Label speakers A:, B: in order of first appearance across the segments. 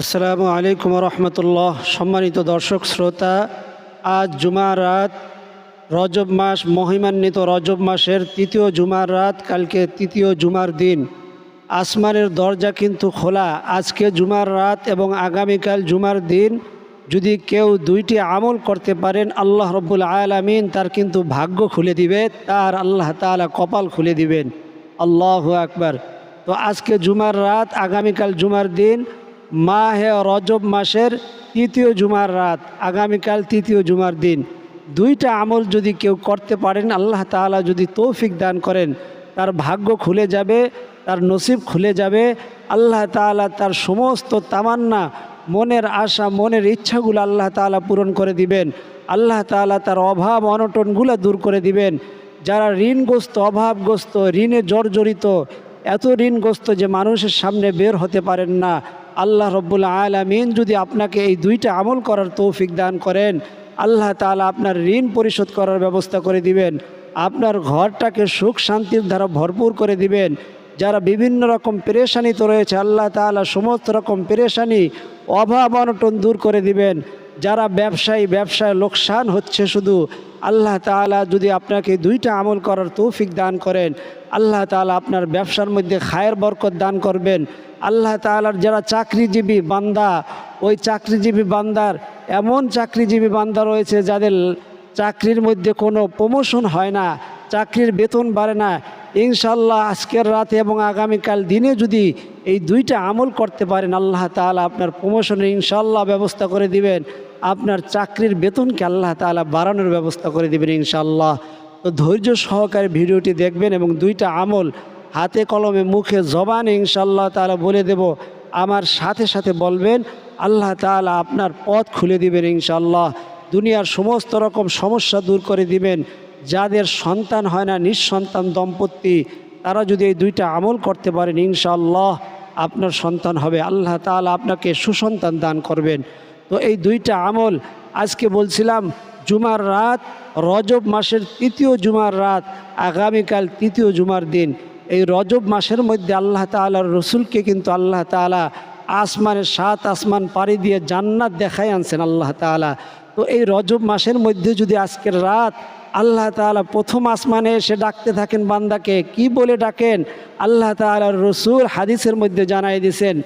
A: আসসালামু আলাইকুম রহমতুল্লাহ সম্মানিত দর্শক, শ্রোতা, আজ জুমার রাত, রজব মাস, মহিমান্বিত রজব মাসের তৃতীয় জুমার রাত, কালকে তৃতীয় জুমার দিন। আসমানের দরজা কিন্তু খোলা। আজকে জুমার রাত এবং আগামীকাল জুমার দিন, যদি কেউ দুইটি আমল করতে পারেন, আল্লাহ রব্বুল আলামিন তার কিন্তু ভাগ্য খুলে দিবে, তার আল্লাহ তাআলা কপাল খুলে দিবেন। আল্লাহ আকবার। তো আজকে জুমার রাত, আগামীকাল জুমার দিন মাহে রজব মাসের তৃতীয় জুমার রাত, আগামীকাল তৃতীয় জুমার দিন। দুইটা আমল যদি কেউ করতে পারেন, আল্লাহ তাআলা যদি তৌফিক দান করেন, তার ভাগ্য খুলে যাবে, তার নসিব খুলে যাবে, আল্লাহ তাআলা তার সমস্ত তামান্না, মনের আশা, মনের ইচ্ছাগুলো আল্লাহ তাআলা পূরণ করে দিবেন। আল্লাহ তাআলা তার অভাব, অনটনগুলো দূর করে দিবেন। যারা ঋণগ্রস্ত, অভাবগ্রস্ত, ঋণে জর্জরিত এত ঋণগ্রস্ত যে মানুষের সামনে বের হতে পারেন না। আল্লাহ রব্বুল আলমিন যদি আপনাকে এই দুইটা আমল করার তৌফিক দান করেন, আল্লাহ তাআলা আপনার ঋণ পরিশোধ করার ব্যবস্থা করে দিবেন। আপনার ঘরটাকে সুখ শান্তির দ্বারা ভরপুর করে দিবেন। যারা বিভিন্ন রকম পেরেশানিতে রয়েছে, আল্লাহ তাআলা সমস্ত রকম পেরেশানি, অভাব অনটন দূর করে দিবেন। যারা ব্যবসায়ী, ব্যবসায় লোকসান হচ্ছে শুধু আল্লাহ তাআলা যদি আপনাকে দুইটা আমল করার তৌফিক দান করেন, আল্লাহ তাআলা আপনার ব্যবসার মধ্যে খায়ের বরকত দান করবেন। আল্লাহ তাআলার যারা চাকরিজীবী বান্দা, ওই চাকরিজীবী বান্দার এমন চাকরিজীবী বান্দা রয়েছে যাদের চাকরির মধ্যে কোনো প্রমোশন হয় না। চাকরির বেতন বাড়ে না। ইনশাল্লাহ আজকের রাতে এবং আগামীকাল দিনে যদি এই দুইটা আমল করতে পারেন, আল্লাহ তাআলা আপনার প্রমোশনের ইনশাল্লাহ ব্যবস্থা করে দিবেন। আপনার চাকরির বেতনকে আল্লাহ তাআলা বাড়ানোর ব্যবস্থা করে দিবেন ইনশাল্লাহ তো ধৈর্য সহকারে ভিডিওটি দেখবেন এবং দুইটা আমল হাতে কলমে মুখে জবানে ইনশাল্লাহ তাআলা বলে দেব। আমার সাথে সাথে বলবেন, আল্লাহ তাআলা আপনার পথ খুলে দিবেন ইনশাল্লাহ দুনিয়ার সমস্ত রকম সমস্যা দূর করে দিবেন। যাদের সন্তান হয় না, নিঃসন্তান দম্পতি, তারা যদি এই দুইটা আমল করতে পারেন ইনশাল্লাহ আপনার সন্তান হবে। আল্লাহ তাআলা আপনাকে সুসন্তান দান করবেন। তো এই দুইটা আমল আজকে বলছিলাম, জুমার রাত, রজব মাসের তৃতীয় জুমার রাত, আগামীকাল তৃতীয় জুমার দিন। এই রজব মাসের মধ্যে আল্লাহ তাআলার রসুলকে কিন্তু আল্লাহ তাআলা আসমানের সাত আসমান পাড়ি দিয়ে জান্নাত দেখাই আনছেন আল্লাহ তাআলা। তো এই রজব মাসের মধ্যে যদি আজকের রাত আল্লাহ তালা প্রথম আসমানে এসে ডাকতে থাকেন বান্দাকে, কি বলে ডাকেন? আল্লাহ তালার রসুল হাদিসের মধ্যে জানাই দিয়েছেন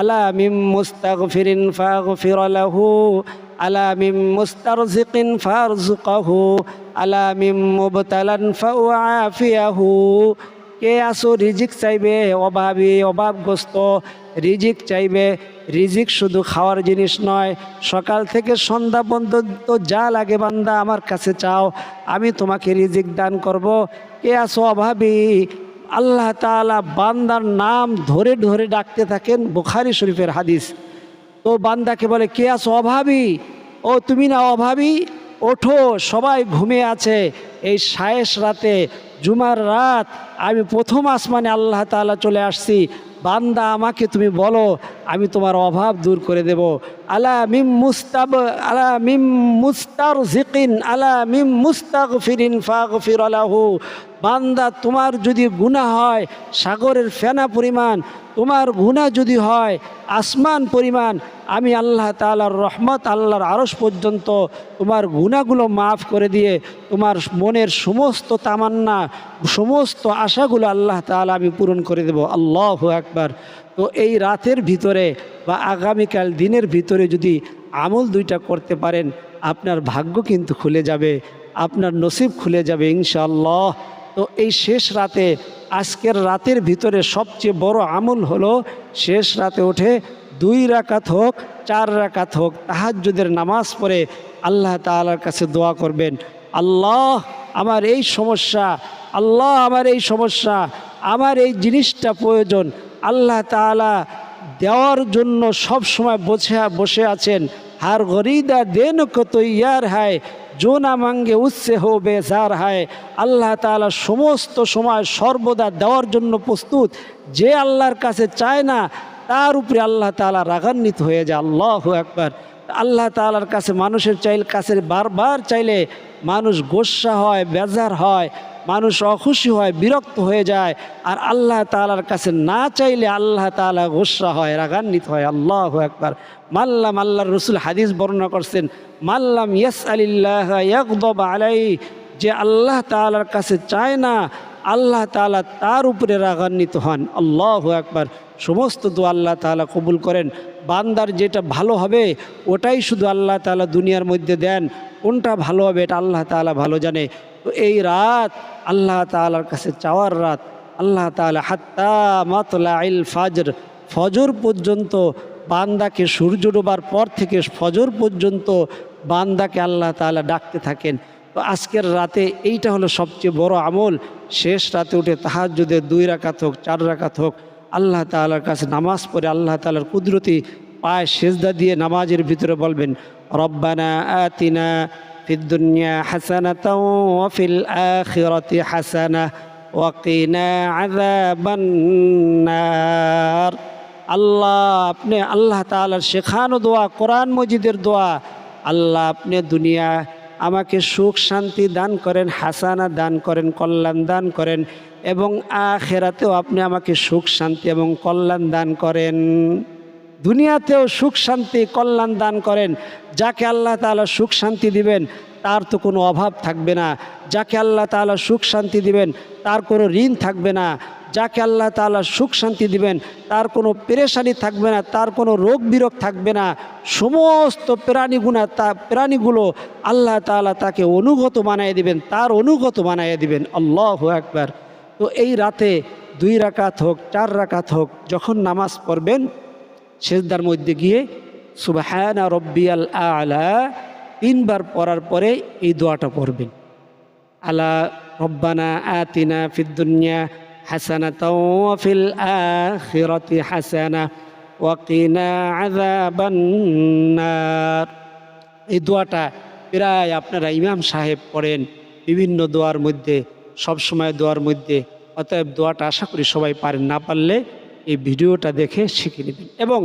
A: আলা মিম মুস্তাগফিরিন ফাগফির লাহু, আলা মিম মুস্তারজিকিন ফারজুকাহু আলা মিম মুবতালান ফাউআফিয়াহু কে আসো রিজিক চাইবে? অভাবী, অভাবগ্রস্ত। রিজিক চাইবে। রিজিক শুধু খাওয়ার জিনিস নয়। সকাল থেকে সন্ধ্যা পর্যন্ত যা লাগে বান্দা আমার কাছে চাও। আমি তোমাকে রিজিক দান করব। কে আসো অভাবী। আল্লাহ তাআলা বান্দার নাম ধরে ধরে ডাকতে থাকেন বুখারি শরীফের হাদিস। তো বান্দাকে বলে, কে আসো অভাবী? ও, তুমি না অভাবী? ওঠো, সবাই ঘুমিয়ে আছে। এই সায়েস রাতে জুমার রাত, আমি প্রথম আসমানে আল্লাহ তালা চলে আসছি। বান্দা, আমাকে তুমি বলো, আমি তোমার অভাব দূর করে দেব। আলা মিম মুস্তাব, আলা মিম মুস্তার জিকিন আলা মিম মুস্তাক ফিরিন ফাগ ফির আলাহু বান্দা, তোমার যদি গুণা হয়, সাগরের ফেনা পরিমাণ, তোমার গুণা যদি হয়, আসমান পরিমাণ, আমি আল্লাহ তাআলার রহমত, আল্লাহর আরস পর্যন্ত তোমার গুণাগুলো মাফ করে দিয়ে, তোমার মনের সমস্ত তামান্না, সমস্ত আশাগুলো আল্লাহ তাআলা আমি পূরণ করে দেব। আল্লাহ একবার তো এই রাতের ভিতরে বা আগামীকাল দিনের ভিতরে যদি আমল দুইটা করতে পারেন, আপনার ভাগ্য কিন্তু খুলে যাবে, আপনার নসিব খুলে যাবে ইনশাআল্লাহ। তো এই শেষ রাতে, আজকের রাতের ভিতরে সবচেয়ে বড় আমল হলো, শেষ রাতে ওঠে দুই রাকাত হোক, চার রাকাত হোক, তাহাজ্জুদের নামাজ পড়ে আল্লাহ তাআলার কাছে দোয়া করবেন। আল্লাহ আমার এই সমস্যা, আল্লাহ আমার এই সমস্যা, আমার এই জিনিসটা প্রয়োজন। আল্লাহ তাআলা দেওয়ার জন্য সব সময় বসে বসে আছেন। হার গরিদা দেন কত ইয়ার হায়। জো না মাঙ্গে উৎসে হো বেজার হায়। আল্লাহ তাআলা সমস্ত সময় সর্বদা দেওয়ার জন্য প্রস্তুত। যে আল্লাহর কাছে চায় না, তার উপরে আল্লাহ তালা রাগান্বিত হয়ে যায়। আল্লাহ একবার আল্লাহ তালার কাছে, মানুষের চাইল কাছে বারবার চাইলে মানুষ গোসা হয়, বেজার হয়, মানুষ অখুশি হয়, বিরক্ত হয়ে যায়। আর আল্লাহ তালার কাছে না চাইলে আল্লাহ তালা গোসা হয়, রাগান্বিত হয়। আল্লাহ একবার মাল্লাম আল্লাহর রসুল হাদিস বর্ণনা করছেন মাল্লাম ইয়াস আলিল্লাহ ইয়াকদব আলাই যে আল্লাহ তালার কাছে চায় না, আল্লাহ তালা তার উপরে রাগান্বিত হন। আল্লাহ একবার সমস্ত দোয়া আল্লাহ তালা কবুল করেন। বান্দার যেটা ভালো হবে, ওটাই শুধু আল্লাহ তালা দুনিয়ার মধ্যে দেন। কোনটা ভালো হবে এটা আল্লাহ তালা ভালো জানে। তো এই রাত আল্লাহ তালার কাছে চাওয়ার রাত। আল্লাহ তালা হাত্তা মাতলা ইল ফাজর, ফজর পর্যন্ত বান্দাকে সূর্য ডোবার পর থেকে ফজর পর্যন্ত বান্দাকে আল্লাহ তালা ডাকতে থাকেন। তো আজকের রাতে এইটা হলো সবচেয়ে বড় আমল। শেষ রাতে উঠে তাহার যদি দুই রাকাত হোক, চার রাকাত হোক আল্লাহ তালার কাছে নামাজ পড়ে আল্লাহ তালার কুদরতি পায়ে সেজদা দিয়ে নামাজের ভিতরে বলবেন, রব্বানা আতিনা ফিদ্দুনিয়া হাসানা ওয়াফিল আখিরাতি হাসানা ওয়াকিনা আল্লাহ, আপনি আল্লাহ তাআলার শেখানো দোয়া, কোরআন মজিদের দোয়া, আল্লাহ আপনি দুনিয়া আমাকে সুখ শান্তি দান করেন, হাসানা দান করেন, কল্যাণ দান করেন এবং আখেরাতেও আপনি আমাকে সুখ, শান্তি এবং কল্যাণ দান করেন। দুনিয়াতেও সুখ, শান্তি, কল্যাণ দান করেন। যাকে আল্লাহ তালা সুখ, শান্তি দিবেন, তার তো কোনো অভাব থাকবে না। যাকে আল্লাহ তাআলা সুখ, শান্তি দিবেন, তার কোনো ঋণ থাকবে না। যাকে আল্লাহ তাআলা সুখ, শান্তি দিবেন, তার কোনো পেরেশানি থাকবে না, তার কোনো রোগ বিরোগ থাকবে না। সমস্ত প্রাণীগুণা তা প্রাণীগুলো আল্লাহ তাআলা তাকে অনুগত বানিয়ে দিবেন, তার অনুগত বানিয়ে দিবেন। আল্লাহ একবার তো এই রাতে দুই রাকাত হোক, চার রাকাত হোক, যখন নামাজ পড়বেন, সেজদার মধ্যে গিয়ে সুবাহানা রব্বিয়াল আলা তিনবার পড়ার পরে এই দোয়াটা পড়বেন। আলা রব্বানা আতিনা ফিদ্দুনিয়া হাসানা ফিল আখিরাতি হাসানা ওয়াকিনা আযাবান্নার এই দোয়াটা প্রায় আপনারা ইমাম সাহেব পড়েন, বিভিন্ন দোয়ার মধ্যে সব সময় দোয়ার মধ্যে। অতএব দোয়াটা আশা করি সবাই পারেন, না পারলে এই ভিডিওটা দেখে শিখে নেবেন। এবং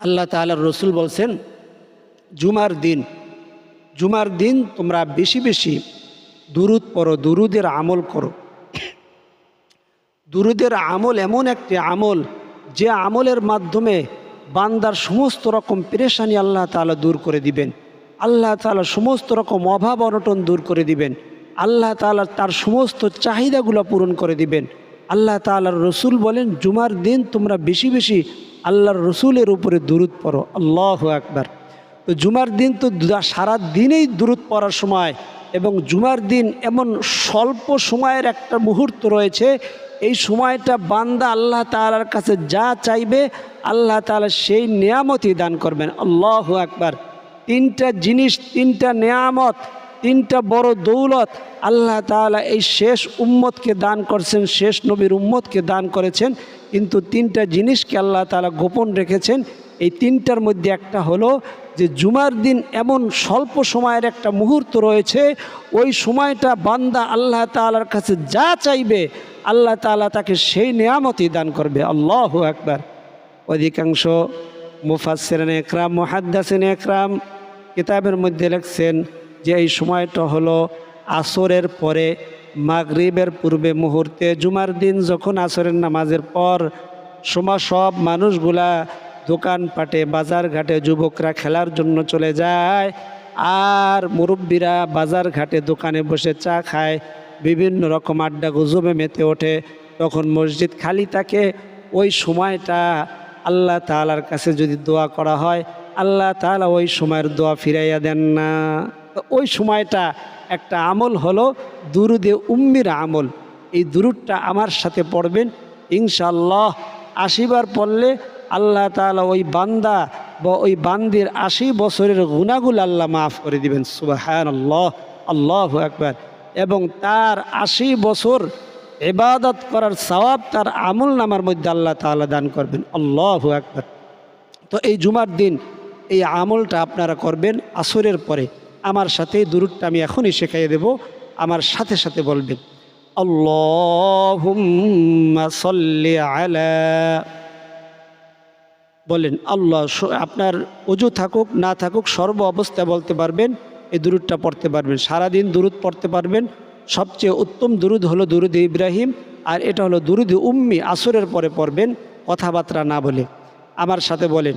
A: আল্লাহ তাআলার রসুল বলছেন, জুমার দিন জুমার দিন তোমরা বেশি বেশি দুরুদ পড়ো, দুরুদের আমল করো। দুরুদের আমল এমন একটি আমল, যে আমলের মাধ্যমে বান্দার সমস্ত রকম পেরেশানি আল্লাহ তাআলা দূর করে দিবেন। আল্লাহ তাআলা সমস্ত রকম অভাব অনটন দূর করে দিবেন। আল্লাহ তাআলা তার সমস্ত চাহিদাগুলো পূরণ করে দিবেন। আল্লাহ তাআলার রসুল বলেন, জুমার দিন তোমরা বেশি বেশি আল্লাহর রসুলের উপরে দুরুদ পড়ো। আল্লাহ একবার তো জুমার দিন তো সারা দিনেই দূরত পড়ার সময় এবং জুমার দিন এমন স্বল্প সময়ের একটা মুহূর্ত রয়েছে, এই সময়টা বান্দা আল্লাহ তাআলার কাছে যা চাইবে, আল্লাহ তাআলা সেই নিয়ামতই দান করবেন। আল্লাহ একবার তিনটা জিনিস, তিনটা নেয়ামত, তিনটা বড় দৌলত আল্লাহ তাআলা এই শেষ উম্মতকে দান করছেন, শেষ নবীর উম্মতকে দান করেছেন। কিন্তু তিনটা জিনিসকে আল্লাহ তাআলা গোপন রেখেছেন। এই তিনটার মধ্যে একটা হলো যে জুমার দিন এমন স্বল্প সময়ের একটা মুহূর্ত রয়েছে, ওই সময়টা বান্দা আল্লাহ তাআলার কাছে যা চাইবে, আল্লাহ তাআলা তাকে সেই নিয়ামতই দান করবে। আল্লাহ একবার অধিকাংশ মুফাসসিরিন একরাম, মুহাদ্দাসিন একরাম কিতাবের মধ্যে লেখছেন যে এই সময়টা হলো আসরের পরে, মাগরিবের পূর্বে মুহূর্তে, জুমার দিন যখন আসরের নামাজের পর সময় সব মানুষগুলা দোকানপাটে বাজার ঘাটে যুবকরা খেলার জন্য চলে যায়। আর মুরব্বীরা বাজার ঘাটে দোকানে বসে চা খায়, বিভিন্ন রকম আড্ডা গুজবে মেতে ওঠে। তখন মসজিদ খালি থাকে। ওই সময়টা আল্লাহ তালার কাছে যদি দোয়া করা হয় আল্লাহ তাআলা ওই সময়ের দোয়া ফিরাইয়া দেন না। ওই সময়টা একটা আমল হলো দুরুদে উম্মির আমল। এই দুরুদটা আমার সাথে পড়বেন ইনশাল্লাহ আশিবার পড়লে আল্লাহ তাআলা ওই বান্দা বা ওই বান্দির আশি বছরের গুণাগুলো আল্লাহ মাফ করে দিবেন সুবাহান আল্লাহ আল্লাহ একবার এবং তার আশি বছর এবাদত করার সওয়াব তার আমল নামার মধ্যে আল্লাহ তাআলা দান করবেন, আল্লাহ একবার তো এই জুমার দিন এই আমলটা আপনারা করবেন আসরের পরে। আমার সাথে এই দুরুদটা আমি এখনই শেখাইয়ে দেব। আমার সাথে সাথে বলবেন বলেন, আল্লাহ আপনার অজু থাকুক, না থাকুক, সর্ব অবস্থায় বলতে পারবেন, এই দুরুদটা পড়তে পারবেন। সারাদিন দুরুদ পড়তে পারবেন। সবচেয়ে উত্তম দুরুদ হলো দুরুদ ইব্রাহিম, আর এটা হলো দুরুদ উম্মি, আসরের পরে পড়বেন, কথাবার্তা না বলে। আমার সাথে বলেন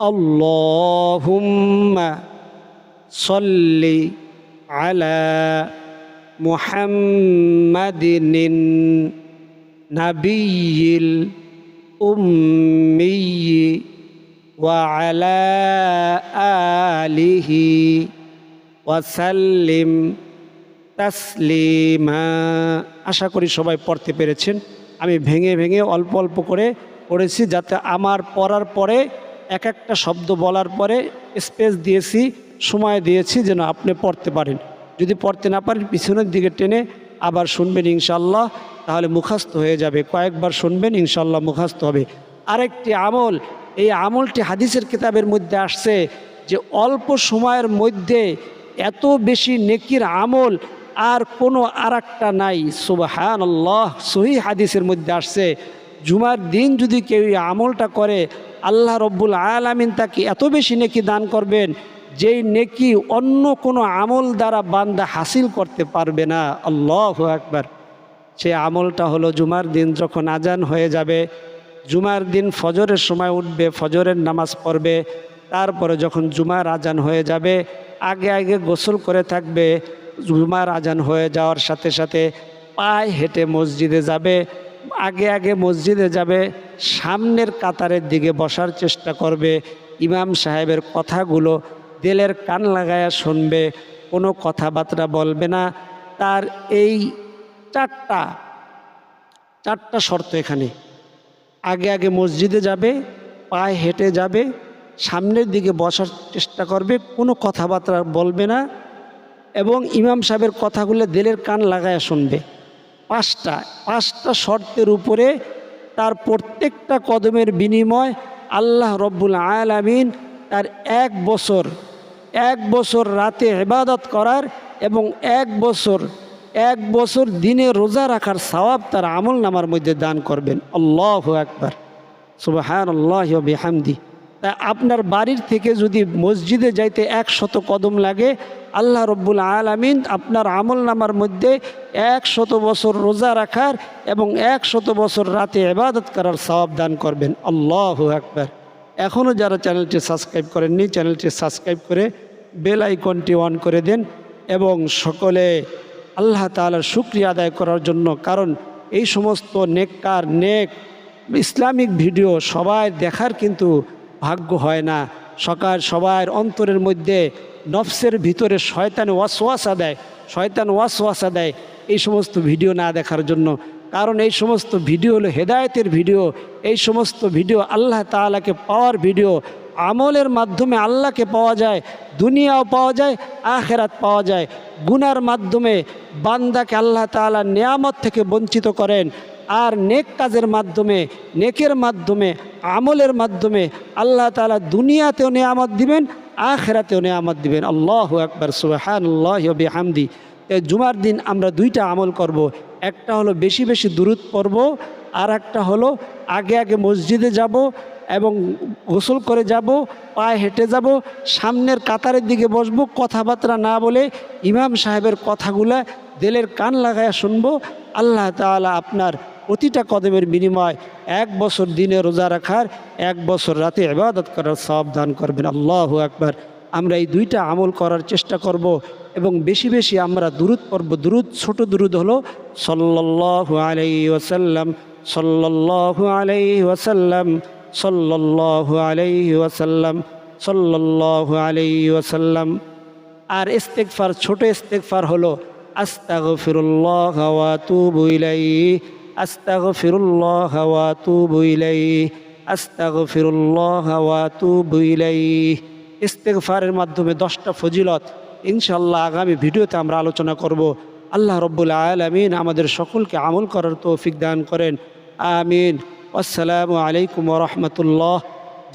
A: اللهم صل على محمد النبي الأمي وعلى آله ওয়াসাল্লিম তাসলিমা আশা করি সবাই পড়তে পেরেছেন আমি ভেঙে ভেঙে অল্প অল্প করে পড়েছি যাতে আমার পড়ার পরে এক একটা শব্দ বলার পরে স্পেস দিয়েছি, সময় দিয়েছি যেন আপনি পড়তে পারেন। যদি পড়তে না পারেন, পিছনের দিকে টেনে আবার শুনবেন ইনশাল্লাহ তাহলে মুখাস্ত হয়ে যাবে। কয়েকবার শুনবেন ইনশাল্লাহ মুখাস্ত হবে। আরেকটি আমল, এই আমলটি হাদিসের কিতাবের মধ্যে আসছে যে অল্প সময়ের মধ্যে এত বেশি নেকির আমল আর কোনো আর একটা নাই। সুবাহান আল্লাহ সহি হাদিসের মধ্যে আসছে, জুমার দিন যদি কেউ আমলটা করে আল্লাহ রব্বুল আলামিন তাকে এত বেশি নেকি দান করবেন, যেই নেকি অন্য কোনো আমল দ্বারা বান্দা হাসিল করতে পারবে না। আল্লাহ একবার সে আমলটা হলো জুমার দিন যখন আজান হয়ে যাবে, জুমার দিন ফজরের সময় উঠবে, ফজরের নামাজ পড়বে, তারপরে যখন জুমার আজান হয়ে যাবে, আগে আগে গোসল করে থাকবে, জুমার আজান হয়ে যাওয়ার সাথে সাথে পায়ে হেঁটে মসজিদে যাবে, আগে আগে মসজিদে যাবে সামনের কাতারের দিকে বসার চেষ্টা করবে। ইমাম সাহেবের কথাগুলো দিলের কান লাগায়া শুনবে, কোনো কথাবার্তা বলবে না। তার এই চারটা চারটা শর্ত এখানে। আগে আগে মসজিদে যাবে, পায়ে হেঁটে যাবে, সামনের দিকে বসার চেষ্টা করবে, কোনো কথাবার্তা বলবে না এবং ইমাম সাহেবের কথাগুলো দিলের কান লাগায় শুনবে। পাঁচটা পাঁচটা শর্তের উপরে তার প্রত্যেকটা কদমের বিনিময় আল্লাহ রব্বুল আলামিন তার এক বছর এক বছর রাতে হেবাদত করার এবং এক বছর এক বছর দিনে রোজা রাখার সওয়াব তার আমল নামার মধ্যে দান করবেন। আল্লাহ একবার সুবাহ আল্লাহ বিহামদি। তা আপনার বাড়ির থেকে যদি মসজিদে যাইতে এক শত কদম লাগে, আল্লাহ রব্বুল আলামিন আপনার আমল নামার মধ্যে এক শত বছর রোজা রাখার এবং এক শত বছর রাতে ইবাদত করার সওয়াব দান করবেন। আল্লাহ একবার এখনও যারা চ্যানেলটি সাবস্ক্রাইব করেননি, চ্যানেলটি সাবস্ক্রাইব করে বেল আইকনটি অন করে দেন এবং সকলে আল্লাহ তাআলার শুক্রিয়া আদায় করার জন্য, কারণ এই সমস্ত নেককার, নেক ইসলামিক ভিডিও সবাই দেখার কিন্তু ভাগ্য হয় না। সকাল সবার অন্তরের মধ্যে নফসের ভিতরে শয়তান ওয়াসওয়াসা দেয়, শয়তান ওয়াসওয়াসা দেয় এই সমস্ত ভিডিও না দেখার জন্য। কারণ এই সমস্ত ভিডিও হলো হেদায়েতের ভিডিও, এই সমস্ত ভিডিও আল্লাহ তাআলাকে পাওয়ার ভিডিও। আমলের মাধ্যমে আল্লাহকে পাওয়া যায়, দুনিয়াও পাওয়া যায়, আখেরাত পাওয়া যায়। গুনার মাধ্যমে বান্দাকে আল্লাহ তাআলা নিয়ামত থেকে বঞ্চিত করেন। আর নেক কাজের মাধ্যমে, নেকের মাধ্যমে, আমলের মাধ্যমে আল্লাহ তাআলা দুনিয়াতেও নেয়ামত দিবেন, আখেরাতেও নেয়ামত দিবেন। আল্লাহ আকবর সুহান আল্লাহ হামদি জুমার দিন আমরা দুইটা আমল করব। একটা হলো বেশি বেশি দূরত পড়ব, আর একটা হলো আগে আগে মসজিদে যাব এবং গোসল করে যাব, পায়ে হেঁটে যাব, সামনের কাতারের দিকে বসবো, কথাবার্তা না বলে ইমাম সাহেবের কথাগুলা দিলের কান লাগায় শুনব। আল্লাহ তাআলা আপনার প্রতিটা কদমের বিনিময় এক বছর দিনে রোজা রাখার, এক বছর রাতে ইবাদত করার সব দান করবেন। আল্লাহ একবার আমরা এই দুইটা আমল করার চেষ্টা করব এবং বেশি বেশি আমরা দূরত পর্ব দূরত ছোট দূরত হলো সল্লাল্লাহু আলাইহি ওয়াসাল্লাম, সল্লাল্লাহু আলাইহি ওয়াসাল্লাম, সল্লাল্লাহু আলাইহি ওয়াসাল্লাম, সল্লাল্লাহু আলাইহি ওয়াসাল্লাম। আর ইস্তেগফার, ছোট ইস্তেগফার হলো আস্তাগফিরুল্লাহ ওয়া আতুবু ইলাইহি। আস্তাগফিরুল্লাহ ওয়া আতুবু ইলাইহি, আস্তাগফিরুল্লাহ ওয়া আতুবু ইলাইহি। ইস্তেগফারের মাধ্যমে দশটা ফজিলত ইনশাল্লাহ আগামী ভিডিওতে আমরা আলোচনা করব। আল্লাহ রব্বুল আলমিন আমাদের সকলকে আমল করার তৌফিক দান করেন। আমিন। আসসালামু আলাইকুম রহমতুল্লাহ।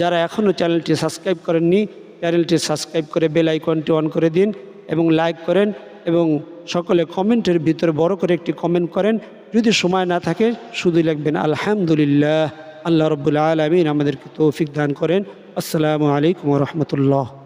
A: যারা এখনও চ্যানেলটি সাবস্ক্রাইব করেননি, চ্যানেলটি সাবস্ক্রাইব করে বেল আইকনটি অন করে দিন এবং লাইক করেন। এবং সকলে কমেন্টের ভিতরে বড় করে একটি কমেন্ট করেন। যদি সময় না থাকে শুধু লিখবেন, আলহামদুলিল্লাহ। আল্লাহ রবুল্লা আলমিন আমাদেরকে তৌফিক দান করেন। আসসালামু আলাইকুম রহমতুল্লাহ।